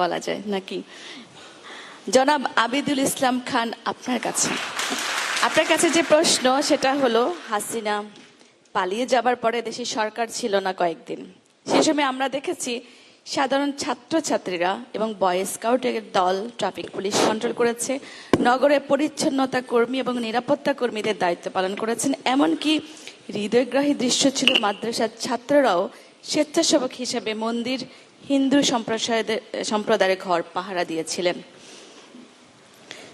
বলা যায়, নাকি? জনাব আবিদুল ইসলাম খান, আপনার কাছে। আপনার কাছে যে প্রশ্ন, সেটা হলো, হাসিনা পালিয়ে যাবার পরে দেশে সরকার ছিল না কয়েকদিন। সে সময় আমরা দেখেছি, সাধারণ ছাত্রছাত্রীরা এবং বয় স্কাউটের দল, ট্রাফিক পুলিশ কন্ট্রোল করেছে নগরে পরিচ্ছন্নতা কর্মী এবং নিরাপত্তা কর্মীদের দায়িত্ব পালন করেছেন, এমনকি হৃদয়গ্রাহী দৃশ্য ছিল মাদ্রাসার ছাত্ররাও স্বেচ্ছাসেবক হিসেবে মন্দির হিন্দু সম্প্রদায়ের সম্প্রদায়ের ঘর পাহারা দিয়েছিলেন।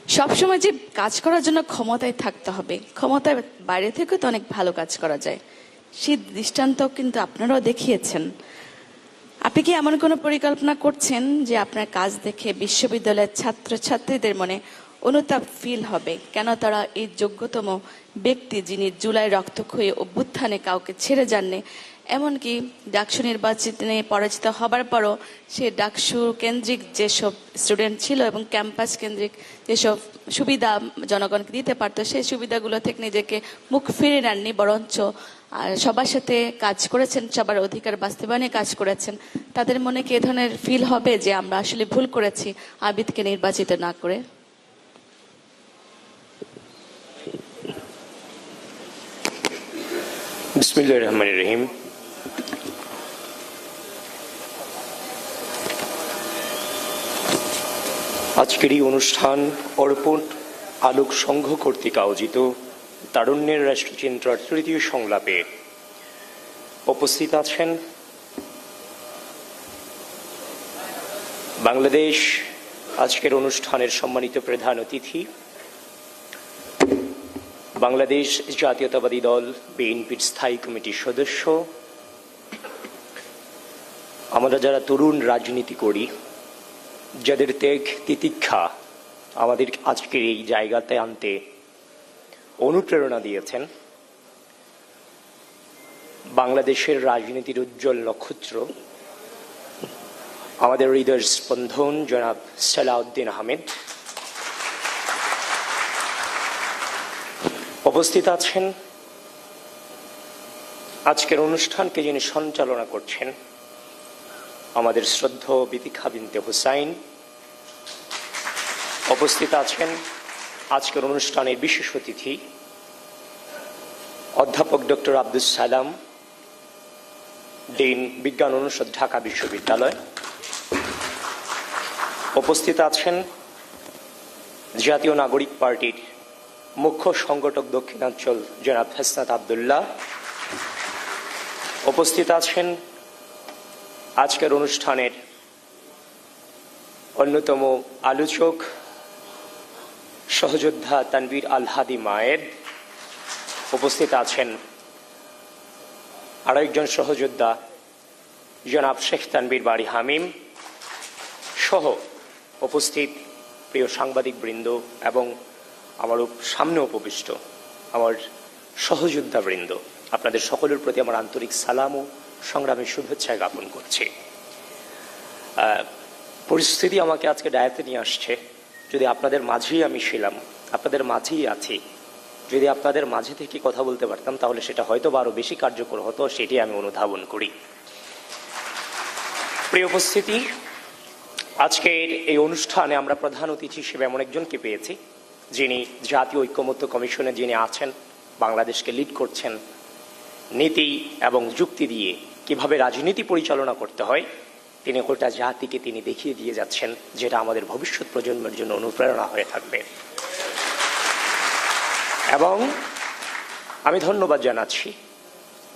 সবসময় যে কাজ করার জন্য ক্ষমতায় থাকতে হবে ক্ষমতায় বাইরে থেকেও তো অনেক ভালো কাজ করা যায়। সেই দৃষ্টান্ত কিন্তু আপনারাও দেখিয়েছেন। আপনি কি এমন কোনো পরিকল্পনা করছেন যে আপনার কাজ দেখে বিশ্ববিদ্যালয়ের ছাত্রছাত্রীদের মনে অনুতাপ ফিল হবে? কেন তারা এই যোগ্যতম ব্যক্তি যিনি জুলাই রক্তক্ষয়ী অভ্যুত্থানে কাউকে ছেড়ে যাননি এমনকি ডাকসু নির্বাচনে পরাজিত হবার পরও সে ডাকসু কেন্দ্রিক যেসব স্টুডেন্ট ছিল এবং ক্যাম্পাস কেন্দ্রিক যেসব সুবিধা জনগণকে দিতে পারতো, সেই সুবিধাগুলো থেকে নিজেকে মুখ ফিরে নেননি, বরঞ্চ সবার সাথে কাজ করেছেন, সবার অধিকার বাস্তবায়নে কাজ করেছেন। তাদের মনে কি ধরনের ফিল হবে যে আমরা আসলে ভুল করেছি, আবিদকে নির্বাচিত না করে? বিসমিল্লাহ রহমান রহিম। আজকের এই অনুষ্ঠান অর্পণ আলোক সংঘ কর্তৃক আয়োজিত তারুণ্যের রাষ্ট্রচিন্তার তৃতীয় সংলাপে উপস্থিত আছেন বাংলাদেশ আজকের অনুষ্ঠানের সম্মানিত প্রধান অতিথি, বাংলাদেশ জাতীয়তাবাদী দল বিএনপির স্থায়ী কমিটির সদস্য, আমরা যারা তরুণ রাজনীতি করি যাদের ত্যাগ তিতিক্ষা আমাদের আজকের এই জায়গাতে আনতে অনুপ্রেরণা দিয়েছেন। বাংলাদেশের রাজনীতির উজ্জ্বল নক্ষত্র, আমাদের হৃদয়ের স্পন্দন জনাব সালাউদ্দিন আহমেদ। উপস্থিত আছেন। আজকের অনুষ্ঠানকে যিনি সঞ্চালনা করছেন আমাদের শ্রদ্ধ বিতিখা বিনতে হুসাইন উপস্থিত আছেন আজকের অনুষ্ঠানের বিশেষ অতিথি অধ্যাপক ডক্টর আব্দুল সালাম, ডিন বিজ্ঞান অনুষদ, ঢাকা বিশ্ববিদ্যালয়। উপস্থিত আছেন জাতীয় নাগরিক পার্টির মুখ্য সংগঠক দক্ষিণাঞ্চল জনাব হাসনাত আবদুল্লাহ। উপস্থিত আছেন আজকের অনুষ্ঠানের অন্যতম আলোচক সহযোদ্ধা তানবীর আল হাদি মায়ের উপস্থিত আছেন আরেকজন সহযোদ্ধা, জনাব শেখ তানবীর বাড়ি হামিম সহ উপস্থিত প্রিয় সাংবাদিক বৃন্দ এবং আমার সামনে উপবিষ্ট আমার সহযোদ্ধা বৃন্দ আপনাদের সকলের প্রতি আমার আন্তরিক সালাম ও সংগ্রামের শুভেচ্ছা জ্ঞাপন করছি। পরিস্থিতি আমাকে আজকে ডায়াতে নিয়ে আসছে। যদি আপনাদের মাঝেই আমি ছিলাম, আপনাদের মাঝেই আছি, যদি আপনাদের মাঝে থেকে কথা বলতে পারতাম, তাহলে সেটা হয়তো বা আরও বেশি কার্যকর হতো, সেটি আমি অনুধাবন করি। প্রিয় উপস্থিতি, আজকের এই অনুষ্ঠানে আমরা প্রধান অতিথি হিসেবে এমন একজনকে পেয়েছি, যিনি জাতীয় ঐক্যমত্য কমিশনে যিনি আছেন, বাংলাদেশকে লিড করছেন, নীতি এবং যুক্তি দিয়ে কীভাবে রাজনীতি পরিচালনা করতে হয়, তিনি গোটা জাতিকে তিনি দেখিয়ে দিয়ে যাচ্ছেন, যেটা আমাদের ভবিষ্যৎ প্রজন্মের জন্য অনুপ্রেরণা হয়ে থাকবে। এবং আমি ধন্যবাদ জানাচ্ছি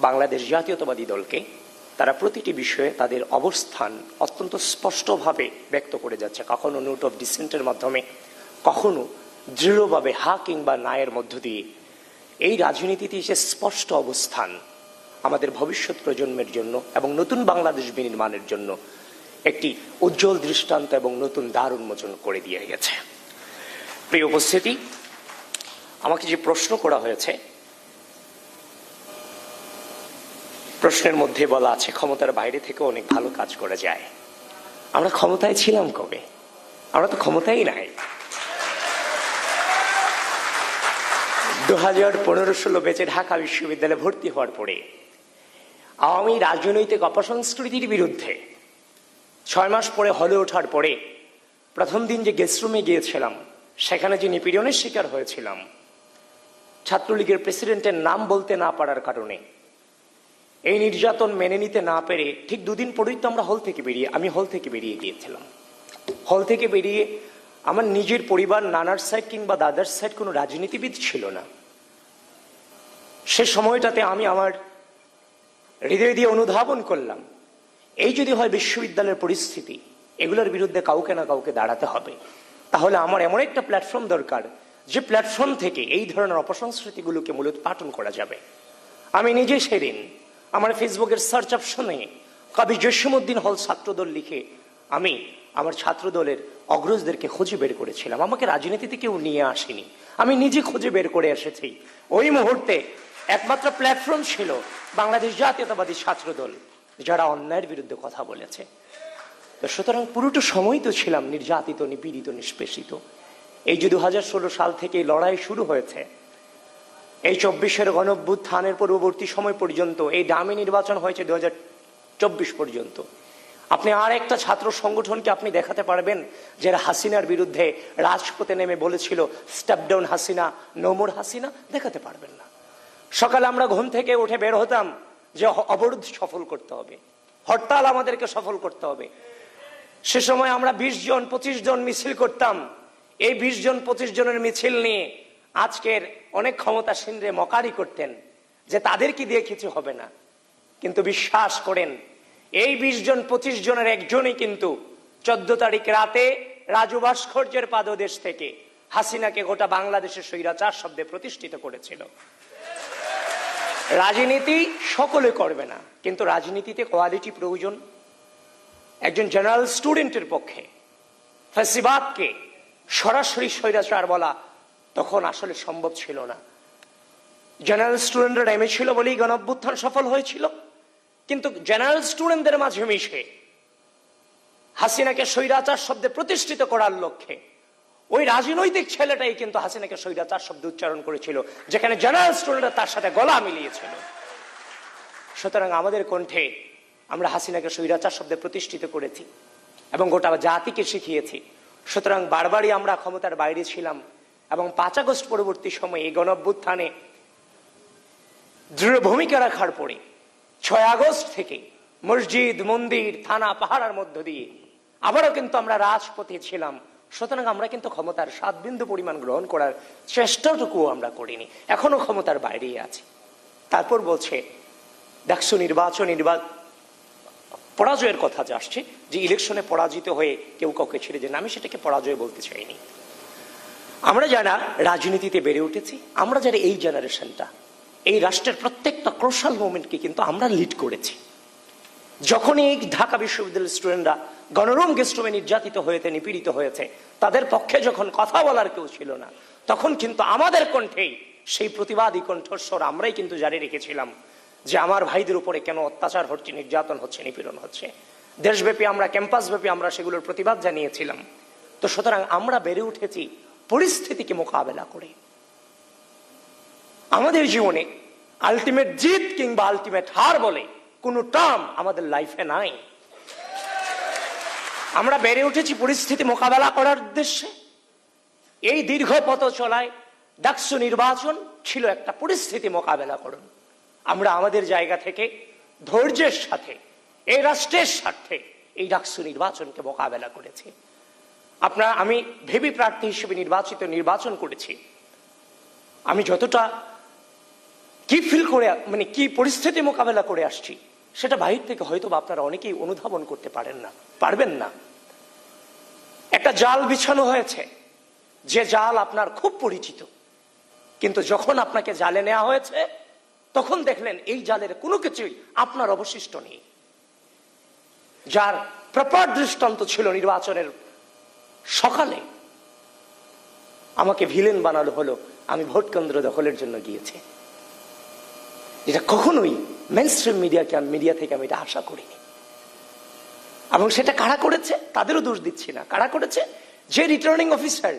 বাংলাদেশ জাতীয়তাবাদী দলকে, তারা প্রতিটি বিষয়ে তাদের অবস্থান অত্যন্ত স্পষ্টভাবে ব্যক্ত করে যাচ্ছে। কখনো নোট অফ ডিসেন্টের মাধ্যমে, কখনো দৃঢ়ভাবে হা কিংবা নায়ের মধ্য দিয়ে। এই রাজনীতিতে সে স্পষ্ট অবস্থান আমাদের ভবিষ্যৎ প্রজন্মের জন্য এবং নতুন বাংলাদেশ বিনির্মাণের জন্য একটি উজ্জ্বল দৃষ্টান্ত এবং নতুন দ্বার উন্মোচন করে দিয়ে গেছে। প্রিয় উপস্থিতি, আমাকে যে প্রশ্ন করা হয়েছে, প্রশ্নের মধ্যে বলা আছে, ক্ষমতার বাইরে থেকে অনেক ভালো কাজ করা যায়। আমরা ক্ষমতায় ছিলাম কবে? আমরা তো ক্ষমতাই নাই। দু হাজার পনেরো ষোলো বেচে ঢাকা বিশ্ববিদ্যালয়ে ভর্তি হওয়ার পরে আওয়ামী রাজনৈতিক অপসংস্কৃতির বিরুদ্ধে ছয় মাস পরে হলে ওঠার পরে প্রথম দিন যে গেস্ট রুমে গিয়েছিলাম, সেখানে যে নিপীড়নের শিকার হয়েছিলাম, ছাত্রলীগের প্রেসিডেন্টের নাম বলতে না পারার কারণে, এই নির্যাতন মেনে নিতে না পেরে ঠিক দুদিন পরেই তো আমরা হল থেকে বেরিয়ে, আমি হল থেকে বেরিয়ে গিয়েছিলাম। হল থেকে বেরিয়ে আমার নিজের পরিবার, নানার সাইড কিংবা দাদার সাইড কোনো রাজনীতিবিদ ছিল না। সে সময়টাতে আমি আমার হৃদয় দিয়ে অনুধাবন করলাম। এই যদি হয় বিশ্ববিদ্যালয়ের পরিস্থিতি, এগুলোর বিরুদ্ধে কাউকে না কাউকে দাঁড়াতে হবে। তাহলে আমার এমন একটা প্ল্যাটফর্ম দরকার, যে প্ল্যাটফর্ম থেকে এই ধরনের অপসংস্কৃতিগুলোকে মূলত পাঠন করা যাবে। আমি নিজে সেদিন আমার ফেসবুকের সার্চ অপশনে কবি জসীমউদ্দিন হল ছাত্রদল লিখে আমি আমার ছাত্রদলের অগ্রজদেরকে খুঁজে বের করেছিলাম। আমাকে রাজনীতিতে কেউ নিয়ে আসেনি। আমি নিজে খুঁজে বের করে এসেছি। ওই মুহূর্তে একমাত্র প্ল্যাটফর্ম ছিল বাংলাদেশ জাতীয়তাবাদী ছাত্রদল যারা অন্যায়ের বিরুদ্ধে কথা বলেছে। তো সুতরাং পুরোটা সময় তো ছিলাম নির্যাতিত, নিপীড়িত, নিষ্পেষিত। এই যে দু হাজার ষোলো সাল থেকে লড়াই শুরু হয়েছে, এই চব্বিশের গণভ্যুত্থানের পূর্ববর্তী সময় পর্যন্ত, এই ডামি নির্বাচন হয়েছে দু হাজার চব্বিশ পর্যন্ত। আপনি আর একটা ছাত্র সংগঠনকে আপনি দেখাতে পারবেন, যারা হাসিনার বিরুদ্ধে রাজপথে নেমে বলেছিল স্টেপ ডাউন হাসিনা নোমর হাসিনা, দেখাতে পারবেন না। সকালে আমরা ঘুম থেকে উঠে বের হতাম যে অবরোধ সফল করতে হবে। হরতাল আমাদেরকে সফল করতে হবে। সে সময় আমরা বিশ জন, পঁচিশ জন মিছিল করতাম। এই বিশ জন, পঁচিশ জনের মিছিল নিয়ে আজকের অনেক ক্ষমতাসীনরে মকারি করতেন যে তাদের কি দিয়ে কিছু হবে না। কিন্তু বিশ্বাস করেন, এই বিশ জন, পঁচিশ জনের একজনই কিন্তু চোদ্দ তারিখ রাতে রাজু ভাস্কর্যের পাদদেশ থেকে হাসিনাকে গোটা বাংলাদেশের স্বৈরাচার শব্দে প্রতিষ্ঠিত করেছিল। রাজনীতি সকলে করবে না, কিন্তু রাজনীতিতে কোয়ালিটি প্রয়োজন। একজন জেনারেল স্টুডেন্টের পক্ষে, ফেসিবাদকে সরাসরি স্বৈরাচার বলা তখন আসলে সম্ভব ছিল না। জেনারেল স্টুডেন্টরা নেমেছিল বলেই গণঅভ্যুত্থান সফল হয়েছিল, কিন্তু জেনারেল স্টুডেন্টদের মাঝে মিশে হাসিনাকে স্বৈরাচার শব্দে প্রতিষ্ঠিত করার লক্ষ্যে ওই রাজনৈতিক ছেলেটাই কিন্তু হাসিনাকে স্বৈরাচার শব্দে উচ্চারণ করেছিল, যেখানে জেনারেল স্টুডেন্টরা তার সাথে গলা মিলিয়েছিল। সুতরাং আমাদের কণ্ঠে আমরা হাসিনাকে স্বৈরাচার শব্দে প্রতিষ্ঠিত করেছি এবং গোটা জাতিকে শিখিয়েছি। সুতরাং বারবারই আমরা ক্ষমতার বাইরে ছিলাম এবং পাঁচ আগস্ট পরবর্তী সময়ে এই গণঅভ্যুত্থানে দৃঢ় ভূমিকা রাখার পরে ছয় আগস্ট থেকে মসজিদ, মন্দির, থানা, পাহাড়ার মধ্য দিয়ে আবারও কিন্তু আমরা রাজপথে ছিলাম। সুতরাং আমরা কিন্তু ক্ষমতার সাত বিন্দু পরিমাণ গ্রহণ করার চেষ্টাটুকুও আমরা করিনি। এখনও ক্ষমতার বাইরেই আছি। তারপর বলছে দেখছ নির্বাচন নির্বাচন পরাজয়ের কথা যে আসছে, যে ইলেকশনে পরাজিত হয়ে কেউ কাউকে ছেড়ে যে আমি সেটাকে পরাজয় বলতে চাইনি। আমরা যারা রাজনীতিতে বেড়ে উঠেছি, আমরা যারা এই জেনারেশনটা, এই রাষ্ট্রের প্রত্যেকটা ক্রোশাল মুভমেন্টকে কিন্তু আমরা লিড করেছি। যখন এই ঢাকা বিশ্ববিদ্যালয়ের স্টুডেন্টরা গণরম গেস্টরুমে নির্যাতিত হয়েছে, নিপীড়িত হয়েছে, তাদের পক্ষে যখন কথা বলার কেউ ছিল না, তখন কিন্তু আমাদের কণ্ঠেই সেই প্রতিবাদী কণ্ঠস্বর আমরাই কিন্তু জারি রেখেছিলাম যে আমার ভাইদের উপরে কেন অত্যাচার হচ্ছে, নির্যাতন হচ্ছে, নিপীড়ন হচ্ছে। দেশব্যাপী আমরা, ক্যাম্পাসব্যাপী আমরা সেগুলোর প্রতিবাদ জানিয়েছিলাম। তো সুতরাং আমরা বেড়ে উঠেছি পরিস্থিতিকে মোকাবেলা করে। আমাদের জীবনে আলটিমেট জিত কিংবা আলটিমেট হার বলে কোনো টার্ম আমাদের লাইফে নাই। আমরা বেড়ে উঠেছি পরিস্থিতি মোকাবেলা করার উদ্দেশ্যে। এই দীর্ঘ পথ চলায় ডাকসু নির্বাচন ছিল একটা পরিস্থিতি মোকাবেলা করুন। আমরা আমাদের জায়গা থেকে, ধৈর্যের সাথে, এই রাষ্ট্রের স্বার্থে এই ডাকসু নির্বাচনকে মোকাবেলা করেছি। আপনার, আমি ভেবি প্রার্থী হিসেবে নির্বাচিত নির্বাচন করেছি। আমি যতটা কি ফিল করে মানে কি পরিস্থিতি মোকাবেলা করে আসছি সেটা বাহির থেকে হয়তো আপনারা অনেকেই অনুধাবন করতে পারেন না, পারবেন না। একটা জাল বিছানো হয়েছে, যে জাল আপনার খুব পরিচিত। কিন্তু যখন আপনাকে জালে নেওয়া হয়েছে, তখন দেখলেন এই জালের কোনো কিছুই আপনার অবশিষ্ট নেই। যার প্রপার দৃষ্টান্ত ছিল নির্বাচনের সকালে। আমাকে ভিলেন বানানো হলো, আমি ভোট কেন্দ্র দখলের জন্য গিয়েছি। এটা কখনোই মেন স্ট্রিম মিডিয়াকে মিডিয়া থেকে আমি এটা আশা করিনি। এবং সেটা কারা করেছে? তাদেরও দোষ দিচ্ছি না। কারা করেছে? যে রিটার্নিং অফিসার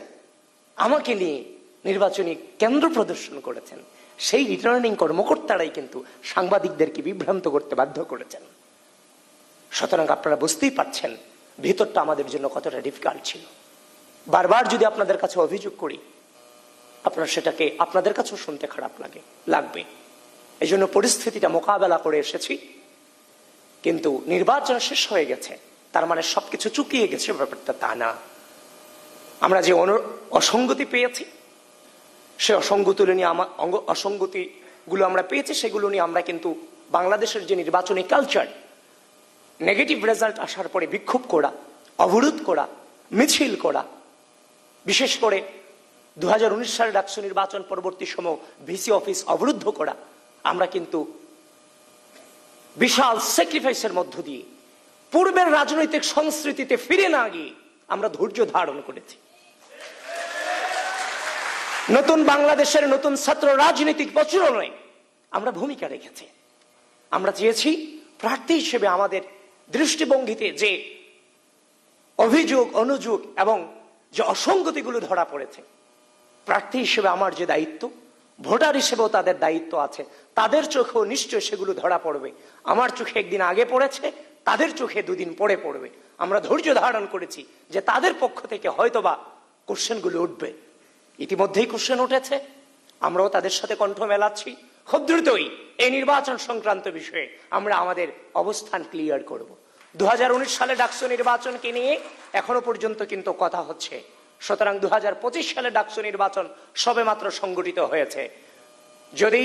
আমাকে নিয়ে নির্বাচনী কেন্দ্র প্রদর্শন করেছেন, সেই রিটার্নিং কর্মকর্তারাই কিন্তু সাংবাদিকদেরকে বিভ্রান্ত করতে বাধ্য করেছেন। সুতরাং আপনারা বুঝতেই পারছেন, ভিতরটা আমাদের জন্য কতটা ডিফিকাল্ট ছিল। বারবার যদি আপনাদের কাছে অভিযোগ করি, আপনারা সেটাকে আপনাদের কাছেও শুনতে খারাপ লাগে, লাগবে। এই জন্য পরিস্থিতিটা মোকাবেলা করে এসেছি। কিন্তু নির্বাচন শেষ হয়ে গেছে। তার মানে সবকিছু চুকিয়ে গেছে, ব্যাপারটা তা না। আমরা যে অসঙ্গতি পেয়েছি, সে অসঙ্গতি নিয়ে আমার অঙ্গ- অসঙ্গতিগুলো আমরা পেয়েছি, সেগুলো নিয়ে আমরা কিন্তু বাংলাদেশের যে নির্বাচনী কালচার নেগেটিভ রেজাল্ট আসার পরে বিক্ষোভ করা, অবরোধ করা, মিছিল করা, বিশেষ করে দু হাজার উনিশ সালের ডাকসু নির্বাচন পরবর্তী সময় ভিসি অফিস অবরুদ্ধ করা আমরা কিন্তু বিশাল স্যাক্রিফাইসের মধ্য দিয়ে পূর্বের রাজনৈতিক সংস্কৃতিতে ফিরে না গিয়ে আমরা ধৈর্য ধারণ করেছি। নতুন বাংলাদেশের নতুন ছাত্র রাজনৈতিক প্রচলনে আমরা ভূমিকা রেখেছি। আমরা চেয়েছি প্রার্থী হিসেবে আমাদের দৃষ্টিভঙ্গিতে যে অভিযোগ, অনুযোগ এবং যে অসঙ্গতিগুলো ধরা পড়েছে, প্রার্থী হিসেবে আমার যে দায়িত্ব ভোটার হিসেবেও তাদের দায়িত্ব আছে। তাদের চোখেও নিশ্চয় সেগুলো ধরা পড়বে। আমার চোখে একদিন আগে পড়েছে, তাদের চোখে দুদিন পরে পড়বে। আমরা ধৈর্য ধারণ করেছি যে তাদের পক্ষ থেকে হয়তোবা কোশ্চেনগুলো উঠবে। ইতিমধ্যেই কোশ্চেন উঠেছে। আমরাও তাদের সাথে কণ্ঠ মেলাচ্ছি। খুব দ্রুতই এই নির্বাচন সংক্রান্ত বিষয়ে আমরা আমাদের অবস্থান ক্লিয়ার করব। দু হাজার উনিশ সালে ডাকসু নির্বাচনকে নিয়ে এখনও পর্যন্ত কিন্তু কথা হচ্ছে। সুতরাং দু সালে ডাকসু নির্বাচন সবেমাত্র সংগঠিত হয়েছে। যদি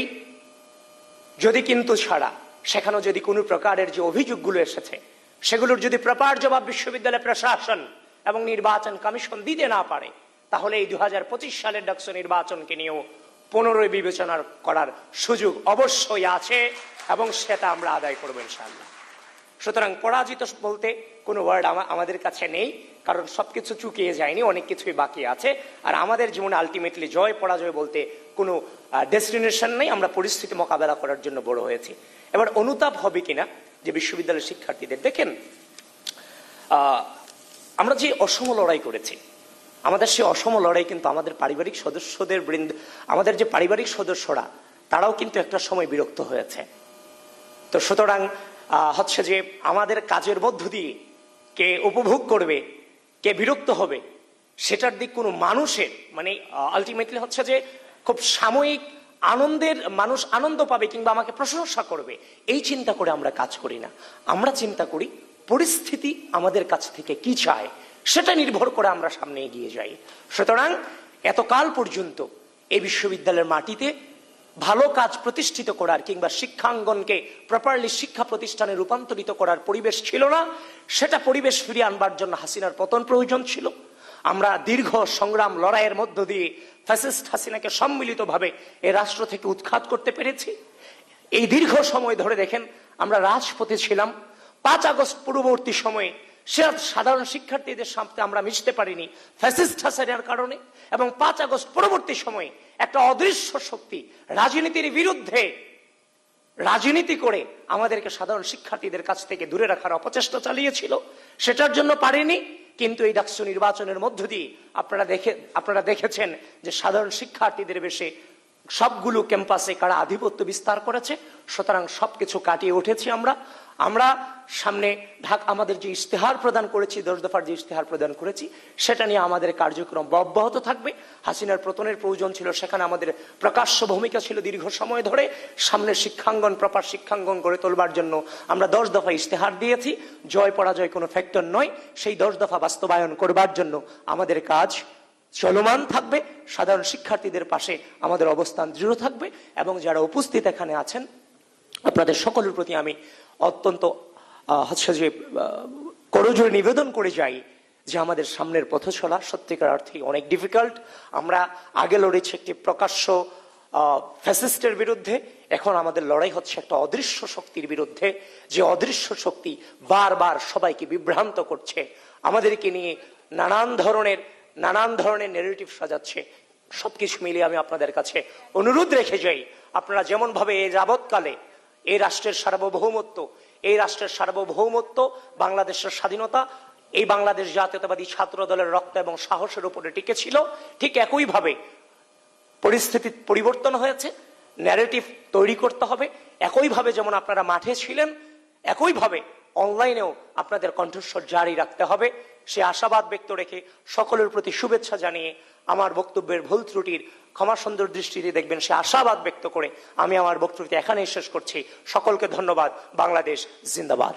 যদি কিন্তু ছাড়া সেখানে যদি কোনো প্রকারের যে অভিযোগগুলো এসেছে, সেগুলোর যদি প্রপার জবাব বিশ্ববিদ্যালয় প্রশাসন এবং নির্বাচন কমিশন দিতে না পারে, তাহলে এই দু হাজার পঁচিশ সালের ডাকসু নির্বাচনকে নিয়েও পুনরায় বিবেচনা করার সুযোগ অবশ্যই আছে এবং সেটা আমরা আদায় করব ইনশাআল্লাহ। সুতরাং পরাজিত বলতে কোনো ওয়ার্ড আমাদের কাছে নেই। কারণ সবকিছু চুকিয়ে যায়নি, অনেক কিছুই বাকি আছে। আর আমাদের জীবনে আলটিমেটলি জয়, পরাজয় বলতে কোনো ডেস্টিনেশন নেই, আমরা পরিস্থিতি মোকাবেলা করার জন্য বড় হয়েছি। এবার অনুতাপ হবে কিনা যে বিশ্ববিদ্যালয়ের শিক্ষার্থীদের, দেখেন আমরা যে অসম লড়াই করেছি, আমাদের সেই অসম লড়াই কিন্তু আমাদের পারিবারিক সদস্যদের বৃন্দ, আমাদের যে পারিবারিক সদস্যরা, তারাও কিন্তু একটা সময় বিরক্ত হয়েছে। তো সুতরাং হচ্ছে যে আমাদের কাজের মধ্য দিয়ে কে উপভোগ করবে কে বিরক্ত হবে, সেটার দিক কোনো মানুষের মানে আলটিমেটলি হচ্ছে যে খুব সাময়িক আনন্দের, মানুষ আনন্দ পাবে কিংবা আমাকে প্রশংসা করবে, এই চিন্তা করে আমরা কাজ করি না। আমরা চিন্তা করি পরিস্থিতি আমাদের কাছ থেকে কি চায়, সেটা নির্ভর করে আমরা সামনে এগিয়ে যাই। সুতরাং এতকাল পর্যন্ত এই বিশ্ববিদ্যালয়ের মাটিতে ভালো কাজ প্রতিষ্ঠিত করার কিংবা শিক্ষাঙ্গনকে প্রপারলি শিক্ষা প্রতিষ্ঠানে রূপান্তরিত করার পরিবেশ ছিল না, সেটা পরিবেশ ফিরিয়ে আনবার জন্য হাসিনার পতন প্রয়োজন ছিল। আমরা দীর্ঘ সংগ্রাম লড়াইয়ের মধ্য দিয়ে ফ্যাসিস্ট হাসিনাকে সম্মিলিতভাবে এ রাষ্ট্র থেকে উৎখাত করতে পেরেছি। এই দীর্ঘ সময় ধরে দেখেন, আমরা রাজপথে ছিলাম। পাঁচ আগস্ট পূর্ববর্তী সময়ে সে সাধারণ শিক্ষার্থীদের সামনে আমরা মিশতে পারিনি ফ্যাসিস্ট হাসিনার কারণে এবং পাঁচ আগস্ট পরবর্তী সময়ে একটা অদৃশ্য শক্তি রাজনীতির বিরুদ্ধে রাজনীতি করে আমাদেরকে সাধারণ শিক্ষার্থীদের কাছ থেকে দূরে রাখার অপচেষ্টা চালিয়েছিল, সেটার জন্য পারেনি। কিন্তু এই ডাকসু নির্বাচনের মধ্য দিয়ে আপনারা দেখে, আপনারা দেখেছেন যে সাধারণ শিক্ষার্থীদের বেশে সবগুলো ক্যাম্পাসে কারা আধিপত্য বিস্তার করেছে, সুতরাং সবকিছু কাটিয়ে উঠেছি আমরা। আমরা সামনে ঢাক আমাদের যে ইশতেহার প্রদান করেছি, দশ দফার যে ইশতেহার প্রদান করেছি, সেটা নিয়ে আমাদের কার্যক্রম অব্যাহত থাকবে। হাসিনার প্রতনের প্রয়োজন ছিল, সেখানে আমাদের প্রকাশ্য ভূমিকা ছিল দীর্ঘ সময় ধরে। সামনে শিক্ষাঙ্গন, প্রপার শিক্ষাঙ্গন গড়ে তোলবার জন্য আমরা দশ দফা ইশতেহার দিয়েছি। জয় পরাজয় কোনো ফ্যাক্টর নয়। সেই দশ দফা বাস্তবায়ন করবার জন্য আমাদের কাজ চলমান থাকবে। সাধারণ শিক্ষার্থীদের পাশে আমাদের অবস্থান দৃঢ় থাকবে এবং যারা উপস্থিত এখানে আছেন, আপনাদের সকলের প্রতি আমি অত্যন্ত হচ্ছে যে করজোরে নিবেদন করে যাই যে আমাদের সামনের পথ চলা। সত্যিকার অর্থে অনেক ডিফিকাল্ট আমরা আগে লড়েছি একটি প্রকাশ্য ফ্যাসিস্টের বিরুদ্ধে। এখন আমাদের লড়াই হচ্ছে একটা অদৃশ্য শক্তির বিরুদ্ধে। যে অদৃশ্য শক্তি বারবার সবাইকে বিভ্রান্ত করছে। আমাদেরকে নিয়ে নানান ধরনের নানান ধরনের নেগেটিভ সাজাচ্ছে। সবকিছু মিলিয়ে আমি আপনাদের কাছে অনুরোধ রেখে যাই। আপনারা যেমন ভাবে এই যাবৎকালে এই রাষ্ট্রের সার্বভৌমত্ব, এই রাষ্ট্রের সার্বভৌমত্ব, বাংলাদেশের স্বাধীনতা, এই বাংলাদেশ জাতীয়তাবাদী ছাত্র দলের রক্ত এবং সাহসের উপরে টিকে ছিল ঠিক একইভাবে পরিস্থিতি পরিবর্তন হয়েছে ন্যারেটিভ তৈরি করতে হবে। একইভাবে যেমন আপনারা মাঠে ছিলেন, একইভাবে অনলাইনেও আপনাদের কণ্ঠস্বর জারি রাখতে হবে। সে আশাবাদ ব্যক্ত রেখে সকলের প্রতি শুভেচ্ছা জানিয়ে আমার বক্তব্যের ভুল ত্রুটির ক্ষমা সুন্দর দৃষ্টিতে দেখবেন, সে আশাবাদ ব্যক্ত করে আমি আমার বক্তব্য এখানেই শেষ করছি। সকলকে ধন্যবাদ। বাংলাদেশ জিন্দাবাদ।